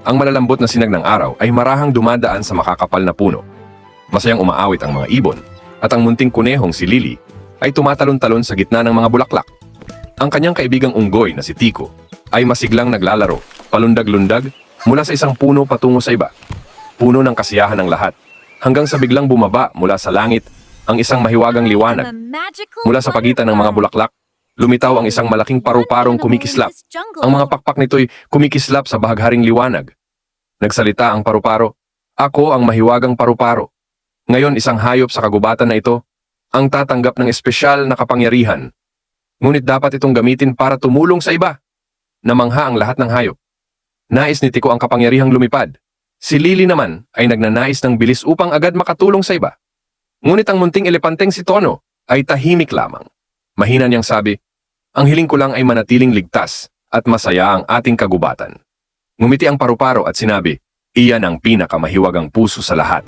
Ang malalambot na sinag ng araw ay marahang dumadaan sa makakapal na puno. Masayang umaawit ang mga ibon at ang munting kunehong si Lily ay tumatalon-talon sa gitna ng mga bulaklak. Ang kanyang kaibigang unggoy na si Tico ay masiglang naglalaro, palundag-lundag mula sa isang puno patungo sa iba. Puno ng kasiyahan ng lahat hanggang sa biglang bumaba mula sa langit ang isang mahiwagang liwanag. Mula sa pagitan ng mga bulaklak, lumitaw ang isang malaking paru-parong kumikislap. Ang mga pakpak nito'y kumikislap sa bahagharing liwanag. Nagsalita ang paru-paro, Ako ang mahiwagang paru-paro. Ngayon isang hayop sa kagubatan na ito ang tatanggap ng espesyal na kapangyarihan. Ngunit dapat itong gamitin para tumulong sa iba. Namangha ang lahat ng hayop. Nais ni Tiko ang kapangyarihang lumipad. Si Lily naman ay nagnanais ng bilis upang agad makatulong sa iba. Ngunit ang munting elepanteng si Tono ay tahimik lamang. Mahina niyang sabi, Ang hiling ko lang ay manatiling ligtas at masaya ang ating kagubatan. Ngumiti ang paru-paro at sinabi, Iyan ang pinakamahiwagang puso sa lahat.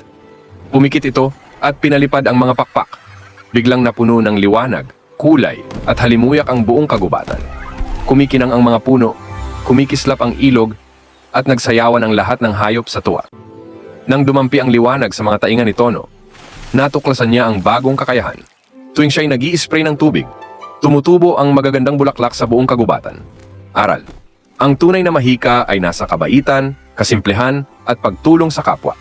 Pumikit ito at pinalipad ang mga pakpak. Biglang napuno ng liwanag, kulay at halimuyak ang buong kagubatan. Kumikinang ang mga puno, kumikislap ang ilog at nagsayawan ang lahat ng hayop sa tuwa. Nang dumampi ang liwanag sa mga taingan ni Tono, natuklasan niya ang bagong kakayahan. Tuwing siya'y nag spray ng tubig, tumutubo ang magagandang bulaklak sa buong kagubatan. Aral, ang tunay na mahika ay nasa kabaitan, kasimplehan at pagtulong sa kapwa.